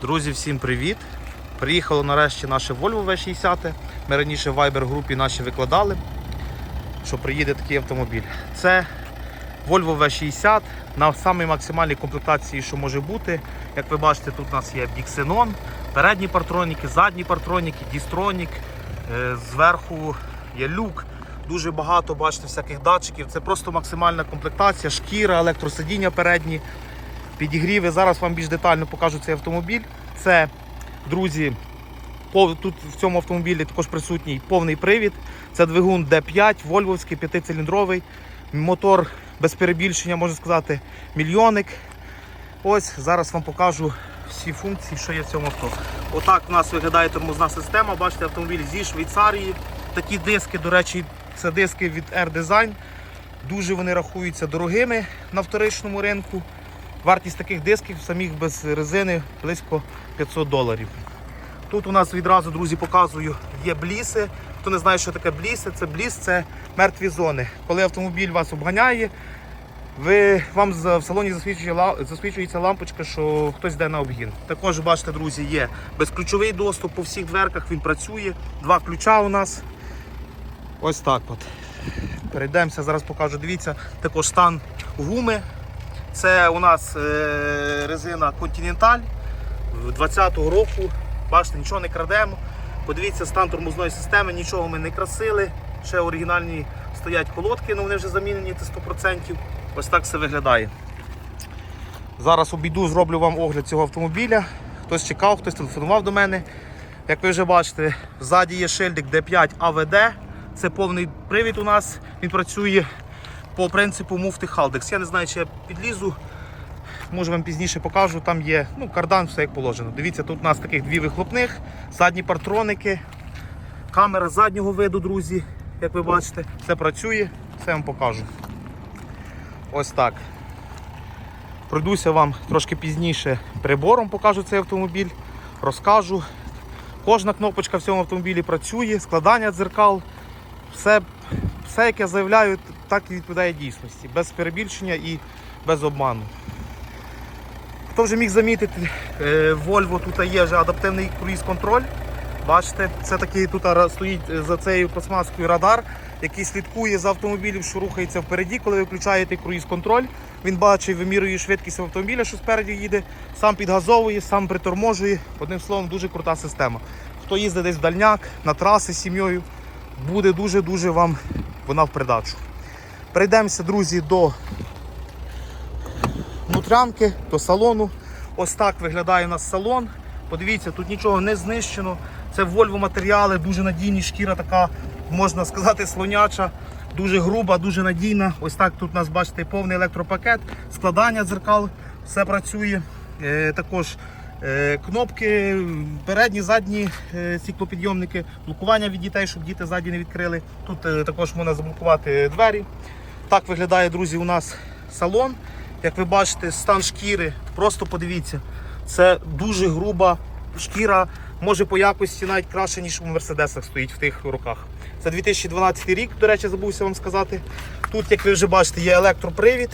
Друзі, всім привіт! Приїхало нарешті наше Volvo V60. Ми раніше в Viber групі наші викладали, що приїде такий автомобіль. Це Volvo V60 на самій максимальній комплектації, що може бути. Як ви бачите, тут у нас є Bixenon, передні партроніки, задні партроніки, дістронік, е, зверху є люк. Дуже багато, бачите, всяких датчиків. Це просто максимальна комплектація, шкіра, електросидіння передні підігріви. Зараз вам більш детально покажу цей автомобіль. Це, друзі, тут в цьому автомобілі також присутній повний привід. Це двигун D5, вольвовський, п'ятициліндровий. Мотор без перебільшення, можна сказати, мільйоник. Ось зараз вам покажу всі функції, що є в цьому авто. Отак у нас виглядає тормозна система. Бачите, автомобіль зі Швейцарії. Такі диски, до речі, це диски від R-Design. Дуже вони рахуються дорогими на вторичному ринку. Вартість таких дисків самих без резини близько 500 доларів. Тут у нас відразу, друзі, показую, є бліси. Хто не знає, що таке бліси, це бліс це мертві зони. Коли автомобіль вас обганяє, ви, вам в салоні засвічує, засвічується лампочка, що хтось йде на обгін. Також, бачите, друзі, є безключовий доступ по всіх дверках, він працює. Два ключа у нас. Ось так от. Перейдемося, зараз покажу. Дивіться, також стан гуми. Це у нас е, резина Continental 20-го року. Бачите, нічого не крадемо. Подивіться стан тормозної системи, нічого ми не красили. Ще оригінальні стоять колодки, але вони вже замінені це 100%. Ось так все виглядає. Зараз обійду, зроблю вам огляд цього автомобіля. Хтось чекав, хтось телефонував до мене. Як ви вже бачите, ззаді є шильдик D5 AVD. Це повний привід у нас. Він працює по принципу муфти Haldex. Я не знаю, чи я підлізу. Може вам пізніше покажу. Там є ну, кардан, все як положено. Дивіться, тут у нас таких дві вихлопних, задні партроники, камера заднього виду, друзі. Як ви бачите, все працює, все вам покажу. Ось так. Пройдуся вам трошки пізніше прибором, покажу цей автомобіль, розкажу. Кожна кнопочка в цьому автомобілі працює, складання дзеркал, все, все, як я заявляю, так і відповідає дійсності, без перебільшення і без обману. Хто вже міг замітити, е, Volvo тут є вже адаптивний круїз-контроль. Бачите, це такий тут стоїть е, за цією пластмаскою радар, який слідкує за автомобілем, що рухається впереді, коли ви включаєте круїз-контроль. Він бачить, вимірює швидкість автомобіля, що спереді їде, сам підгазовує, сам приторможує. Одним словом, дуже крута система. Хто їздить десь в дальняк, на траси з сім'єю, буде дуже-дуже вам вона в придачу. Перейдемося, друзі, до внутрянки, до салону. Ось так виглядає у нас салон. Подивіться, тут нічого не знищено. Це Volvo матеріали, дуже надійні, шкіра така, можна сказати, слоняча, дуже груба, дуже надійна. Ось так тут у нас, бачите, повний електропакет, складання дзеркал, все працює. Е, також кнопки, передні, задні е, стіклопідйомники, блокування від дітей, щоб діти ззаді не відкрили. Тут е, також можна заблокувати двері. Так виглядає, друзі, у нас салон. Як ви бачите, стан шкіри, просто подивіться, це дуже груба шкіра, може по якості навіть краще, ніж у мерседесах стоїть в тих руках. Це 2012 рік, до речі, забувся вам сказати. Тут, як ви вже бачите, є електропривід,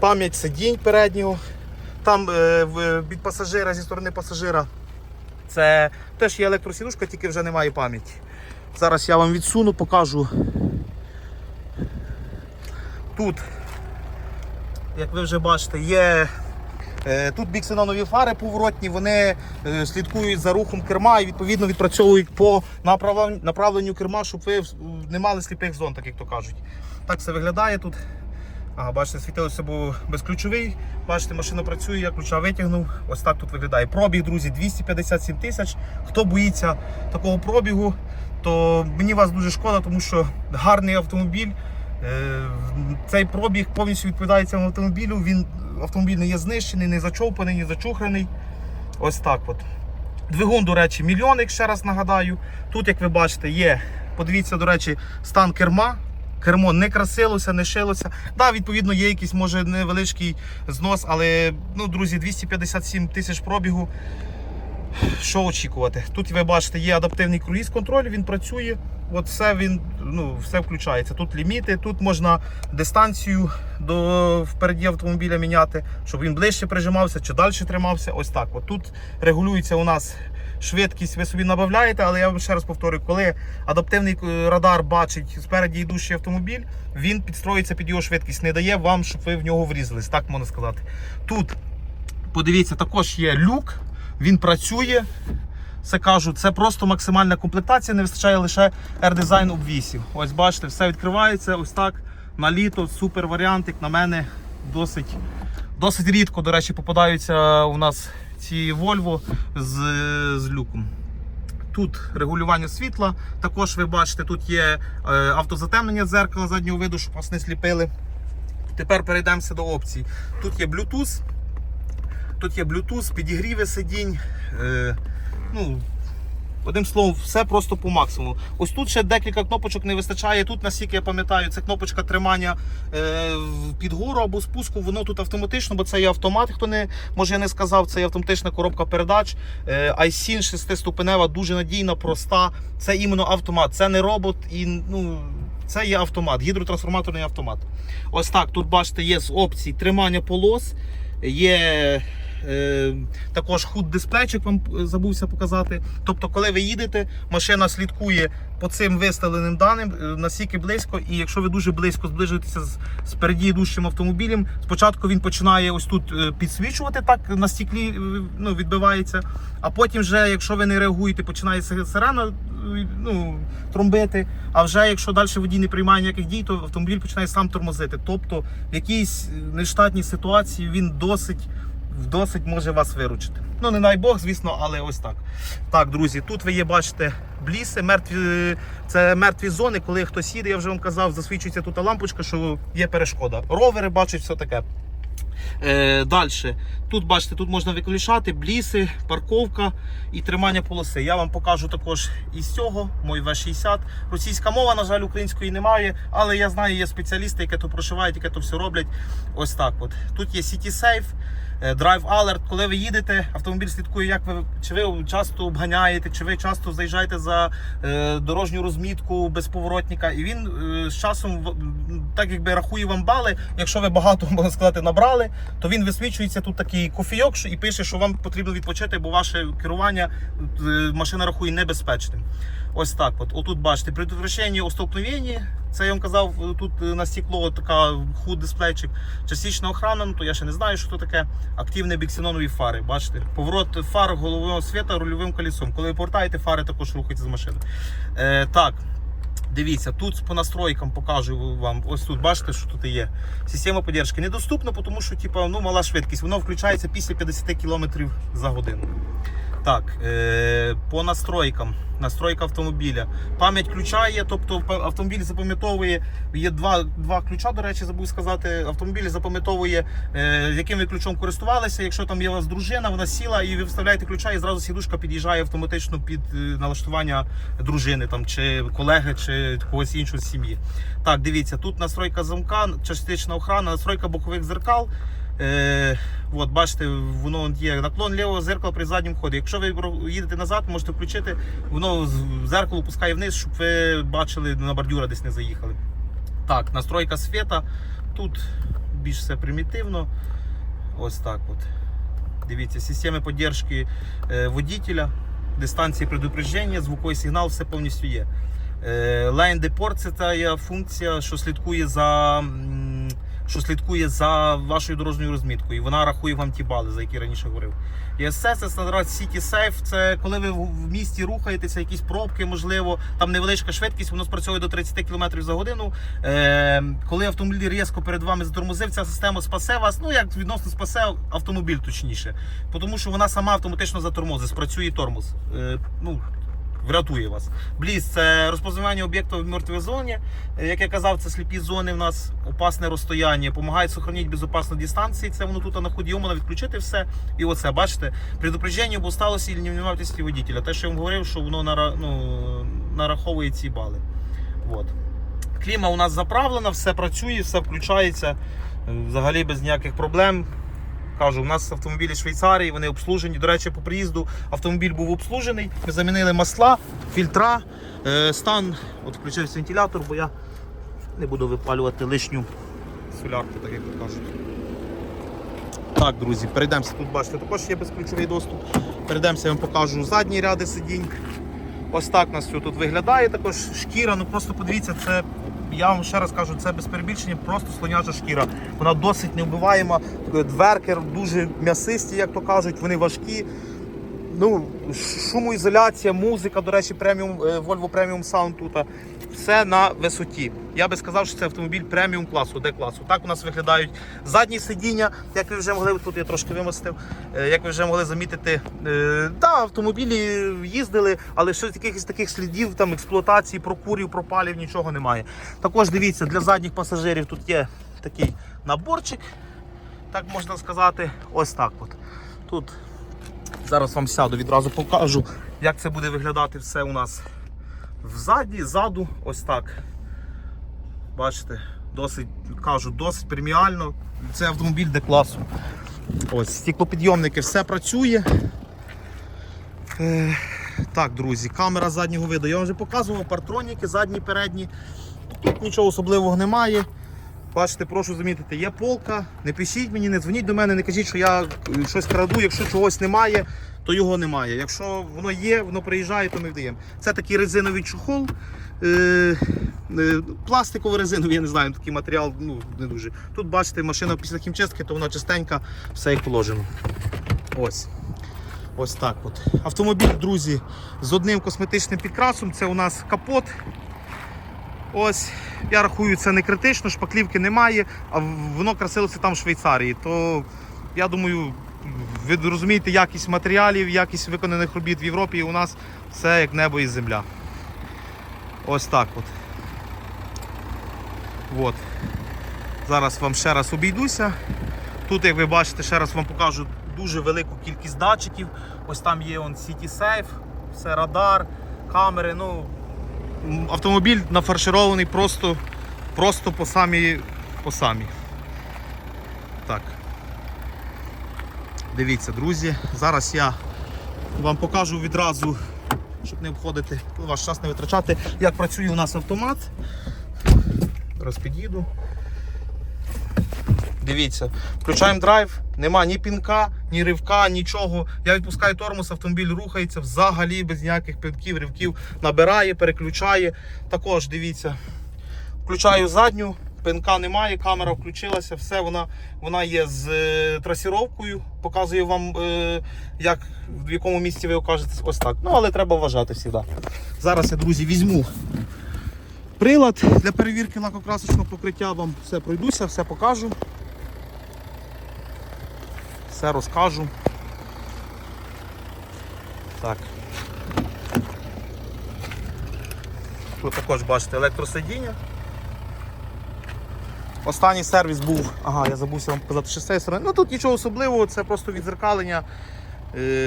пам'ять сидінь переднього. Там е, від пасажира, зі сторони пасажира, це теж є електросідушка, тільки вже немає пам'яті. Зараз я вам відсуну, покажу. Тут як ви вже бачите, є е, тут біксенонові фари поворотні, вони е, слідкують за рухом керма і відповідно відпрацьовують по направленню, керма, щоб ви не мали сліпих зон, так як то кажуть. Так все виглядає тут. Ага, бачите, світилося був безключовий. Бачите, машина працює, я ключа витягнув. Ось так тут виглядає. Пробіг, друзі, 257 тисяч. Хто боїться такого пробігу, то мені вас дуже шкода, тому що гарний автомобіль. Е, Цей пробіг повністю відповідає цьому автомобілю. Він автомобіль не є знищений, не зачовпаний, не зачухраний. Ось так от. Двигун, до речі, мільйоник, ще раз нагадаю. Тут, як ви бачите, є, подивіться, до речі, стан керма. Кермо не красилося, не шилося. Да, відповідно, є якийсь може невеличкий знос, але ну, друзі, 257 тисяч пробігу. Що очікувати? Тут ви бачите, є адаптивний круїз контроль, він працює. От все він ну, все включається. Тут ліміти, тут можна дистанцію до впереді автомобіля міняти, щоб він ближче прижимався чи далі тримався. Ось так. От тут регулюється у нас швидкість, ви собі набавляєте, але я вам ще раз повторюю, коли адаптивний е, радар бачить спереді йдущий автомобіль, він підстроюється під його швидкість, не дає вам, щоб ви в нього врізались, так можна сказати. Тут, подивіться, також є люк, він працює. Це кажу, це просто максимальна комплектація, не вистачає лише R-Design обвісів. Ось бачите, все відкривається ось так. На літо супер варіант, як на мене, досить, досить рідко, до речі, попадаються у нас ці Volvo з, з люком. Тут регулювання світла. Також ви бачите, тут є е, автозатемнення дзеркала заднього виду, щоб вас не сліпили. Тепер перейдемося до опцій. Тут є Bluetooth, тут є Bluetooth, підігріви сидінь. Е, ну, Одним словом, все просто по максимуму. Ось тут ще декілька кнопочок не вистачає. Тут, наскільки я пам'ятаю, це кнопочка тримання е, під гору або спуску. Воно тут автоматично, бо це є автомат. Хто не може я не сказав, це є автоматична коробка передач. Е, iSyn 6-ступенева, дуже надійна, проста. Це іменно автомат, це не робот і ну. Це є автомат, гідротрансформаторний автомат. Ось так. Тут бачите, є з опцій тримання полос, є також худ дисплейчик вам е, забувся показати. Тобто, коли ви їдете, машина слідкує по цим виставленим даним е, наскільки близько, і якщо ви дуже близько зближуєтеся з, з переді йдущим автомобілем, спочатку він починає ось тут е, підсвічувати, так на стіклі е, ну, відбивається. А потім, вже, якщо ви не реагуєте, починає сирена е, ну, тромбити. А вже якщо далі водій не приймає ніяких дій, то автомобіль починає сам тормозити. Тобто в якійсь нештатній ситуації він досить досить може вас виручити. Ну, не дай Бог, звісно, але ось так. Так, друзі, тут ви є, бачите, бліси, мертві, це мертві зони, коли хтось їде, я вже вам казав, засвічується тут лампочка, що є перешкода. Ровери бачать все таке. Е, Далі. Тут бачите, тут можна виключати бліси, парковка і тримання полоси. Я вам покажу також із цього, мой V60. Російська мова, на жаль, української немає, але я знаю, є спеціалісти, які то прошивають, які то все роблять. Ось так. от. Тут є City Safe. Е, Drive Alert, коли ви їдете, автомобіль слідкує, як ви чи ви часто обганяєте, чи ви часто заїжджаєте за е, дорожню розмітку без поворотника, і він е, з часом так якби рахує вам бали. Якщо ви багато можна сказати набрали, то він висвічується тут такий кофійок і пише, що вам потрібно відпочити, бо ваше керування машина рахує небезпечним. Ось так. От отут бачите, предотвращення у столкновенні. Це я вам казав, тут е, на стекло така худ дисплейчик. Частична охрана, ну то я ще не знаю, що то таке. Активні біксенонові фари. Бачите, поворот фар головного світа рульовим колесом. Коли ви повертаєте, фари також рухаються з машини. Е, так. Дивіться, тут по настройкам покажу вам. Ось тут бачите, що тут є. Система поддержки недоступна, тому що типу, ну, мала швидкість. Воно включається після 50 км за годину. Так, е, по настройкам. Настройка автомобіля. Пам'ять ключа є, тобто автомобіль запам'ятовує. Є два, два ключа, до речі, забув сказати. Автомобіль запам'ятовує, е, яким ви ключом користувалися. Якщо там є у вас дружина, вона сіла і ви вставляєте ключа, і зразу сідушка під'їжджає автоматично під е, налаштування дружини там, чи колеги, чи когось іншого з сім'ї. Так, дивіться, тут настройка замка, частична охрана, настройка бокових зеркал. Е, от, бачите, воно є наклон лівого зеркала при задньому ході. Якщо ви їдете назад, можете включити, воно зеркало пускає вниз, щоб ви бачили на бордюра десь не заїхали. Так, настройка світа. Тут більш все примітивно. Ось так от. Дивіться, системи поддержки е, водителя, дистанції предупреждення, звуковий сигнал, все повністю є. Е, Line Deport це та функція, що слідкує за. Що слідкує за вашою дорожньою розміткою, і вона рахує вам ті бали, за які раніше говорив. ESC це City Safe, це коли ви в місті рухаєтеся, якісь пробки, можливо, там невеличка швидкість, воно спрацьовує до 30 км за годину. Е, коли автомобіль різко перед вами затормозив, ця система спасе вас. Ну як відносно спасе автомобіль, точніше, тому що вона сама автоматично затормозить, спрацює тормоз. Е, ну, Врятує вас. Бліз це розпознавання об'єкту в мертвій зоні. Е, Як я казав, це сліпі зони в нас, опасне розстояння, допомагають зберігати безпечну дистанцію. Це воно тут на ході, можна відключити все. І оце, бачите, предупреждення об усталості і невнимательності водителя. Те, що я вам говорив, що воно нара, ну, нараховує ці бали. От. Кліма у нас заправлена, все працює, все включається. е, Взагалі без ніяких проблем. Кажу, у нас автомобілі Швейцарії, вони обслужені. До речі, по приїзду автомобіль був обслужений. Ми замінили масла, фільтра, е, стан. От включився вентилятор, бо я не буду випалювати лишню солярку, так як кажуть. Так, друзі, перейдемося. Тут бачите, також є безключовий доступ. Перейдемося, я вам покажу задні ряди сидінь. Ось так у нас все тут виглядає. Також шкіра, ну просто подивіться, це. Я вам ще раз кажу, це без перебільшення, просто слоняча шкіра. Вона досить неубиваєма. Дверки дуже м'ясисті, як то кажуть, вони важкі. Ну, шумоізоляція, музика, до речі, преміум, е, Volvo Premium Sound тут. Все на висоті. Я би сказав, що це автомобіль преміум класу, Д класу. Так у нас виглядають задні сидіння, як ви вже могли, тут я трошки вимостив, е, як ви вже могли замітити, е, да, автомобілі їздили, але щось якихось таких слідів там експлуатації, прокурів, пропалів, нічого немає. Також дивіться, для задніх пасажирів тут є такий наборчик, так можна сказати. Ось так от. Тут Зараз вам сяду, відразу покажу, як це буде виглядати все у нас взаді, ззаду, ось так. Бачите, досить, кажу, досить преміально. Це автомобіль де класу. Ось, стеклопідйомники, все працює. Е, так, друзі, камера заднього виду. Я вже показував партроніки, задні, передні. Тут нічого особливого немає. Бачите, прошу замітити, є полка. Не пишіть мені, не дзвоніть до мене, не кажіть, що я е, щось краду. Якщо чогось немає, то його немає. Якщо воно є, воно приїжджає, то ми вдаємо. Це такий резиновий чохол. Е, е, пластиковий резиновий, я не знаю, такий матеріал ну, не дуже. Тут бачите, машина після хімчистки, то вона чистенька, все як положено. Ось. Ось так от. Автомобіль, друзі, з одним косметичним підкрасом. Це у нас капот. Ось, я рахую, це не критично, шпаклівки немає, а воно красилося там в Швейцарії. То я думаю, ви розумієте якість матеріалів, якість виконаних робіт в Європі, і у нас все як небо і земля. Ось так от. От. Зараз вам ще раз обійдуся. Тут, як ви бачите, ще раз вам покажу дуже велику кількість датчиків. Ось там є он City Safe, все радар, камери. Ну, автомобіль нафарширований просто, просто по самі, по самі. Так. Дивіться, друзі. Зараз я вам покажу відразу, щоб не обходити, ваш час не витрачати, як працює у нас автомат. Зараз під'їду. Дивіться, включаємо драйв, нема ні пінка, ні ривка, нічого. Я відпускаю тормоз, автомобіль рухається взагалі без ніяких пінків, ривків. Набирає, переключає. Також дивіться, включаю задню, пинка немає, камера включилася, все, вона, вона є з е, трасіровкою. Показую вам, е, як, в якому місці ви окажетесь. Ось так. Ну, але треба вважати завжди. Зараз я, друзі, візьму прилад для перевірки лакокрасочного покриття. Вам все пройдуся, все покажу. Все розкажу. Так. Тут також бачите електросидіння. Останній сервіс був, ага, я забувся вам показати, що з цієї сторони. Ну тут нічого особливого, це просто відзеркалення,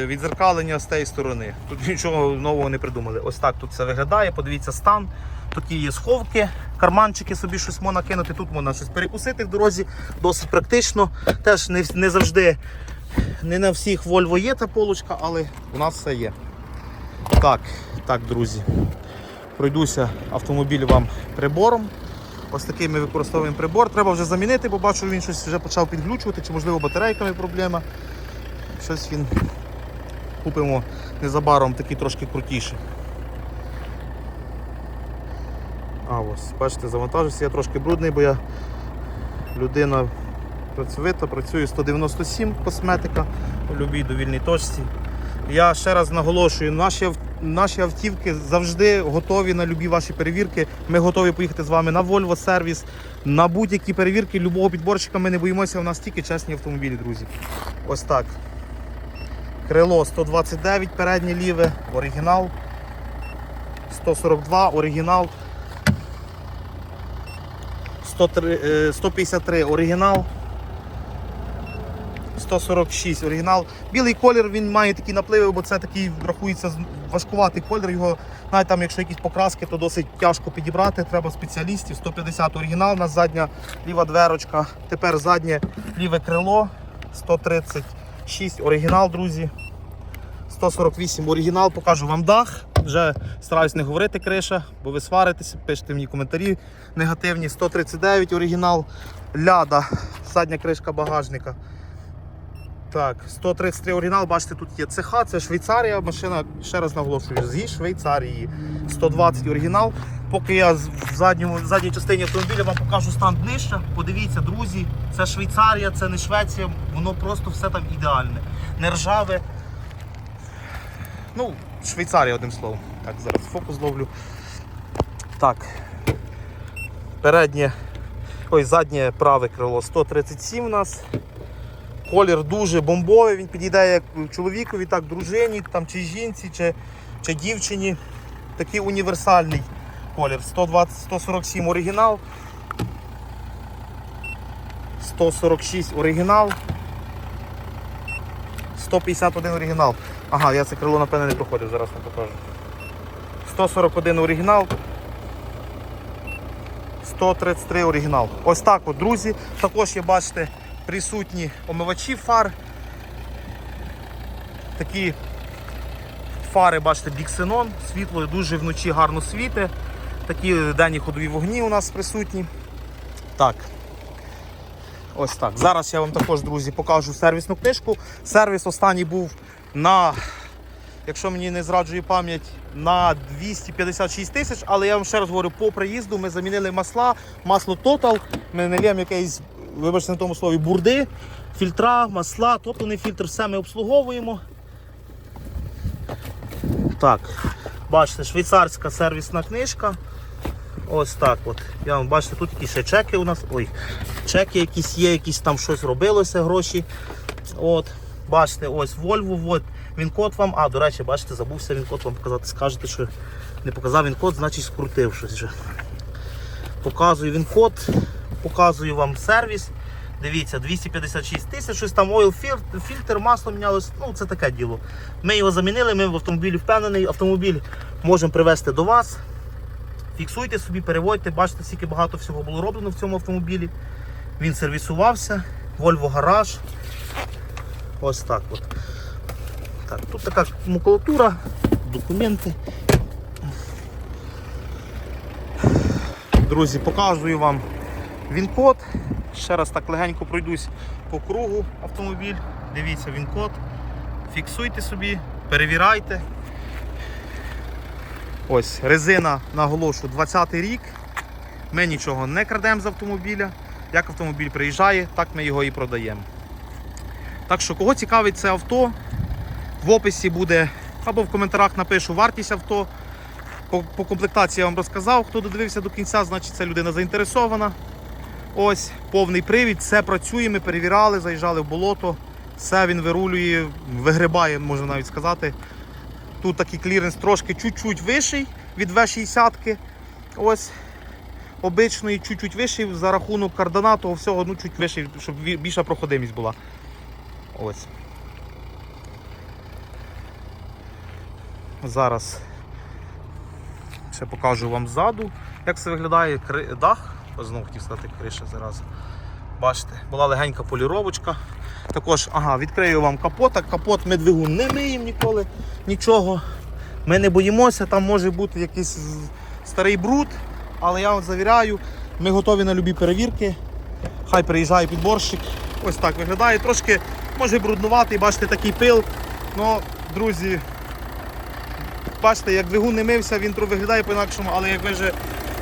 відзеркалення з тієї сторони. Тут нічого нового не придумали. Ось так тут це виглядає, подивіться стан. Тут є сховки, карманчики собі щось можна кинути, тут можна щось перекусити в дорозі, досить практично. Теж не, не завжди, не на всіх Volvo є ця полочка, але у нас все є. Так, так, друзі. Пройдуся автомобіль вам прибором. Ось такий ми використовуємо прибор. Треба вже замінити, бо бачу, він щось вже почав підглючувати, чи можливо батарейками проблема. Щось він купимо незабаром такий трошки крутіший. А ось, бачите, завантажився, я трошки брудний, бо я людина працьовита, працюю 197 косметика у будь-якій довільній точці. Я ще раз наголошую, наші, наші автівки завжди готові на любі ваші перевірки. Ми готові поїхати з вами на Volvo сервіс, на будь-які перевірки любого підборщика. Ми не боїмося, у нас тільки чесні автомобілі, друзі. Ось так. Крило 129, переднє ліве, оригінал. 142, оригінал. 103, е, 153 оригінал. 146 оригінал. Білий колір він має такі напливи, бо це такий рахується важкуватий колір. Його навіть там, якщо якісь покраски, то досить тяжко підібрати. Треба спеціалістів. 150 оригінал, у нас задня ліва дверочка. Тепер заднє ліве крило. 136 оригінал, друзі. 148 оригінал, покажу вам дах. Вже стараюсь не говорити криша, бо ви сваритеся, пишете мені коментарі негативні. 139 оригінал, ляда, задня кришка багажника. Так, 133 оригінал, бачите, тут є цеха, це Швейцарія, машина, ще раз наголошую, зі Швейцарії. 120 оригінал. Поки я в задньому, в задній частині автомобіля вам покажу стан днища. Подивіться, друзі, це Швейцарія, це не Швеція, воно просто все там ідеальне. Не ржаве. Ну, Швейцарія, одним словом. Так, зараз фокус ловлю. Так. Переднє, ой, заднє праве крило 137 у нас. Колір дуже бомбовий, він підійде як чоловікові, так дружині, там, чи жінці, чи, чи дівчині. Такий універсальний колір. 120, 147 оригінал. 146 оригінал. 151 оригінал. Ага, я це крило напевне не проходив, зараз вам покажу. 141 оригінал. 133 оригінал. Ось так от, друзі. Також є, бачите, присутні омивачі фар. Такі фари, бачите, біксенон, світло дуже вночі гарно світе. Такі денні ходові вогні у нас присутні. Так. Ось так. Зараз я вам також, друзі, покажу сервісну книжку. Сервіс останній був на, якщо мені не зраджує пам'ять, на 256 тисяч, але я вам ще раз говорю, по приїзду ми замінили масла, масло Total, ми не якийсь, вибачте на тому слові, бурди, фільтра, масла, топливний фільтр, все ми обслуговуємо. Так, бачите, швейцарська сервісна книжка. Ось так от. Я вам бачите, тут якісь ще чеки у нас. Ой, чеки якісь є, якісь там щось робилося, гроші. От. Бачите, ось Volvo, от він код вам. А, до речі, бачите, забувся він код вам показати. Скажете, що не показав він код, значить скрутив щось вже. Показую він код, показую вам сервіс. Дивіться, 256 тисяч, щось там ойл фільтр, масло мінялось. Ну, це таке діло. Ми його замінили, ми в автомобілі впевнений, автомобіль можемо привезти до вас. Фіксуйте собі, переводьте, бачите, скільки багато всього було роблено в цьому автомобілі. Він сервісувався, Volvo гараж. Ось так от. Так, тут така макулатура, документи. Друзі, показую вам він-код. Ще раз так легенько пройдусь по кругу автомобіль. Дивіться він-код. Фіксуйте собі, перевірайте. Ось резина, наголошу, 20-й рік. Ми нічого не крадемо з автомобіля. Як автомобіль приїжджає, так ми його і продаємо. Так що, кого цікавить це авто, в описі буде або в коментарях напишу вартість авто. По, по комплектації я вам розказав, хто додивився до кінця, значить ця людина заінтересована. Ось повний привід, все працює, ми перевіряли, заїжджали в болото, все він вирулює, вигрибає, можна навіть сказати. Тут такий кліренс трошки чуть-чуть вищий від В60. Ось обичної чуть-чуть вищий за рахунок кардана, того всього ну, чуть вищий, щоб більша проходимість була. Ось. Зараз ще покажу вам ззаду, як це виглядає дах. Знову хотів сказати криша зараз. Бачите, була легенька поліровочка. Також, ага, відкрию вам капота. Капот ми двигун не миємо ніколи, нічого. Ми не боїмося, там може бути якийсь старий бруд, але я вам завіряю, ми готові на любі перевірки. Хай приїжджає підборщик. Ось так виглядає. Трошки може бруднуватий, бачите, такий пил. Ну, друзі, бачите, як двигун не мився, він виглядає по-інакшому, але як ви вже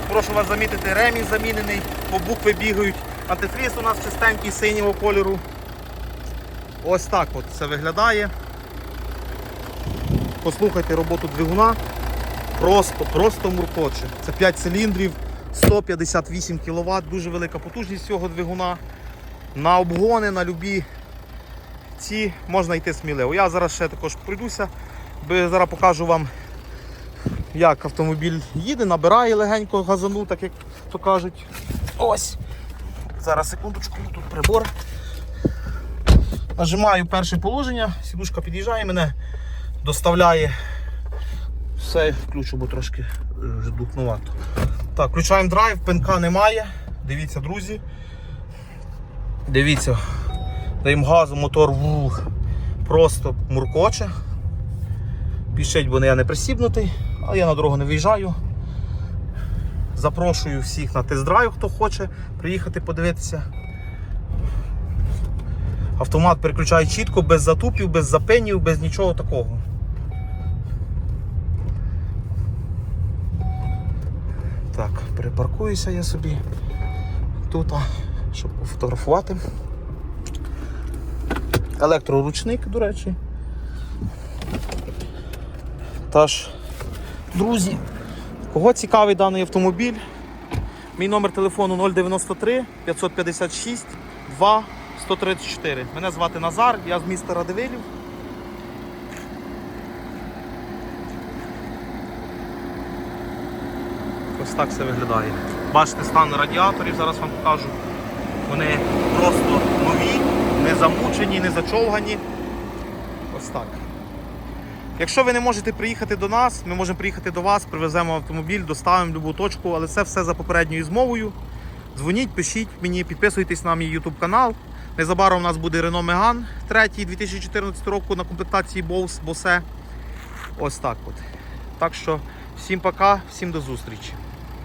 прошу вас замітити, ремінь замінений, по букви бігають. Антифріз у нас чистенький синього кольору. Ось так от це виглядає. Послухайте роботу двигуна. Просто, просто муркоче. Це 5 циліндрів, 158 кВт, дуже велика потужність цього двигуна. На обгони, на любі ці можна йти сміливо. Я зараз ще також пройдуся, зараз покажу вам, як автомобіль їде, набирає легенько газану, так як то кажуть. Ось. Зараз секундочку, тут прибор. Нажимаю перше положення, сідушка під'їжджає, мене доставляє. Все, включу, бо трошки е, духнувато. Так, включаємо драйв, пинка немає. Дивіться, друзі. Дивіться, Даємо газу, мотор вух, просто муркоче. Пішить, бо я не присібнутий, але я на дорогу не виїжджаю. Запрошую всіх на тест-драйв, хто хоче приїхати подивитися. Автомат переключає чітко, без затупів, без запенів, без нічого такого. Так, перепаркуюся я собі тут, щоб пофотографувати. Електроручник, до речі. Тож, друзі, кого цікавий даний автомобіль? Мій номер телефону 093 556 2 134. Мене звати Назар, я з міста Радивилів. Ось так все виглядає. Бачите стан радіаторів, зараз вам покажу. Вони просто нові, не замучені, не зачовгані. Ось так. Якщо ви не можете приїхати до нас, ми можемо приїхати до вас, привеземо автомобіль, доставимо в точку, але це все за попередньою змовою. Дзвоніть, пишіть мені, підписуйтесь на мій YouTube канал. Незабаром у нас буде Renault Megane 3 2014 року на комплектації Bose Bose. Ось так от. Так що всім пока, всім до зустрічі.